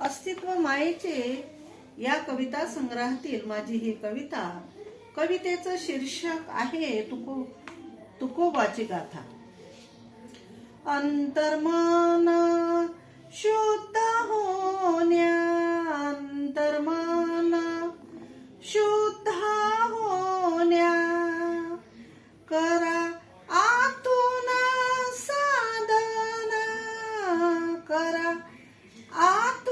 अस्तित्व मायेचे या कविता संग्रहातील माझी ही कविता कवितेचं शीर्षक आहे तुको तुकोबाची गाथा. अंतर्मन शुद्ध होण्या अंतर्मन शुद्ध होण्या करा आतून साधना करा आत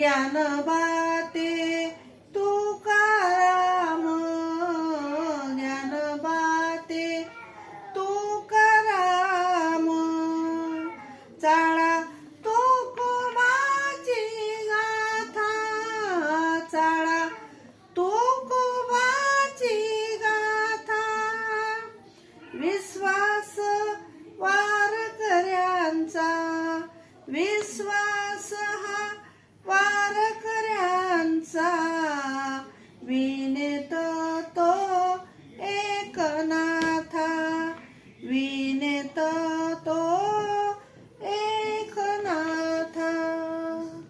ज्ञान बाते तुकाराम ज्ञान बाते तुकाराम चाळा तुकोबाची गाथा. चाळा तुकोबाची गाथा. विश्वास वारकऱ्यांचा विश्वास 个呢？